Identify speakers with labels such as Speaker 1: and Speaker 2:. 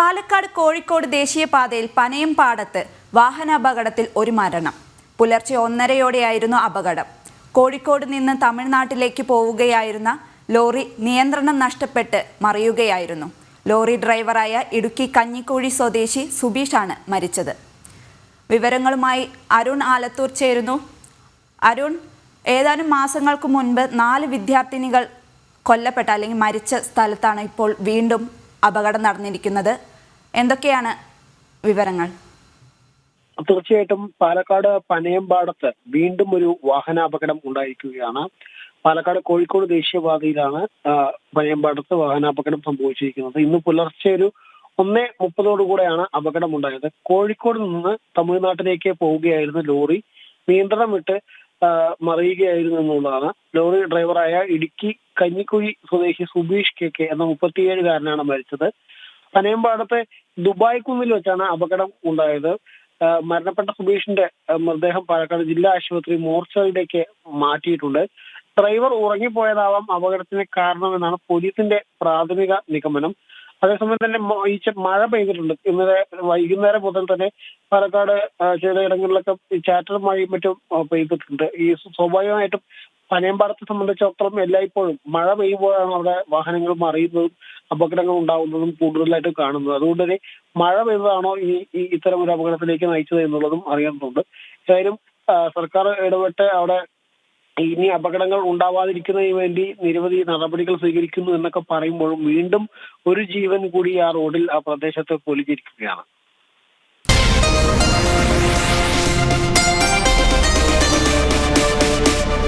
Speaker 1: പാലക്കാട് കോഴിക്കോട് ദേശീയപാതയിൽ പനയം പാടത്ത് വാഹനാപകടത്തിൽ ഒരു മരണം. പുലർച്ചെ ഒന്നരയോടെയായിരുന്നു അപകടം. കോഴിക്കോട് നിന്ന് തമിഴ്നാട്ടിലേക്ക് പോവുകയായിരുന്ന ലോറി നിയന്ത്രണം നഷ്ടപ്പെട്ട് മറിയുകയായിരുന്നു. ലോറി ഡ്രൈവറായ ഇടുക്കി കഞ്ഞിക്കോഴി സ്വദേശി സുബീഷാണ് മരിച്ചത്. വിവരങ്ങളുമായി അരുൺ ആലത്തൂർ ചേരുന്നു. അരുൺ ഏതാനും മാസങ്ങൾക്ക് മുൻപ് നാല് വിദ്യാർത്ഥിനികൾ കൊല്ലപ്പെട്ട അല്ലെങ്കിൽ മരിച്ച സ്ഥലത്താണ് ഇപ്പോൾ വീണ്ടും അപകടം നടന്നിരിക്കുന്നത്. എന്തൊക്കെയാണ് വിവരങ്ങൾ?
Speaker 2: തീർച്ചയായിട്ടും പാലക്കാട് പനയമ്പാടത്ത് വീണ്ടും ഒരു വാഹനാപകടം ഉണ്ടായിരിക്കുകയാണ്. പാലക്കാട് കോഴിക്കോട് ദേശീയപാതയിലാണ് പനയമ്പാടത്ത് വാഹനാപകടം സംഭവിച്ചിരിക്കുന്നത്. ഇന്ന് പുലർച്ചെ ഒരു ഒന്നേ മുപ്പതോടുകൂടെയാണ് അപകടം ഉണ്ടായത് കോഴിക്കോട് നിന്ന് തമിഴ്നാട്ടിലേക്ക് പോവുകയായിരുന്ന ലോറി. നിയന്ത്രണം വിട്ട് മറിയുകയായിരുന്നു എന്നുള്ളതാണ്. ലോറി ഡ്രൈവറായ ഇടുക്കി കഞ്ഞിക്കുഴി സ്വദേശി സുബീഷ് കെ കെ എന്ന മുപ്പത്തിയേഴുകാരനാണ് മരിച്ചത്. പനയമ്പാടത്തെ ദുബായ് കുന്നിൽ വെച്ചാണ് അപകടം ഉണ്ടായത്. മരണപ്പെട്ട സുബീഷിന്റെ മൃതദേഹം പാലക്കാട് ജില്ലാ ആശുപത്രി മോർച്ചറിയിലേക്ക് മാറ്റിയിട്ടുണ്ട്. ഡ്രൈവർ ഉറങ്ങിപ്പോയതാവാം അപകടത്തിന് കാരണമെന്നാണ് പോലീസിന്റെ പ്രാഥമിക നിഗമനം. അതേസമയം തന്നെ ഈ മഴ പെയ്തിട്ടുണ്ട്. ഇന്നലെ വൈകുന്നേരം മുതൽ തന്നെ പാലക്കാട് ചിലയിടങ്ങളിലൊക്കെ ചാറ്റൽ മഴയും മറ്റും പെയ്തിട്ടുണ്ട്. ഈ സ്വാഭാവികമായിട്ടും പനയമ്പാടത്തെ സംബന്ധിച്ചിടത്തോളം എല്ലായ്പ്പോഴും മഴ പെയ്യുമ്പോഴാണ് അവിടെ വാഹനങ്ങൾ മറിയുന്നതും അപകടങ്ങൾ ഉണ്ടാകുന്നതും കൂടുതലായിട്ട് കാണുന്നത്. അതുകൊണ്ട് തന്നെ മഴ പെയ്തതാണോ ഈ ഈ ഇത്തരം ഒരു അപകടത്തിലേക്ക് നയിച്ചത് എന്നുള്ളതും അറിയേണ്ടതുണ്ട്. ഏതായാലും സർക്കാർ ഇടപെട്ട് അവിടെ ഇനി അപകടങ്ങൾ ഉണ്ടാവാതിരിക്കുന്നതിന് വേണ്ടി നിരവധി നടപടികൾ സ്വീകരിക്കുന്നു എന്നൊക്കെ പറയുമ്പോഴും വീണ്ടും ഒരു ജീവൻ കൂടി ആ റോഡിൽ ആ പ്രദേശത്ത് പൊലിഞ്ഞിരിക്കുകയാണ്.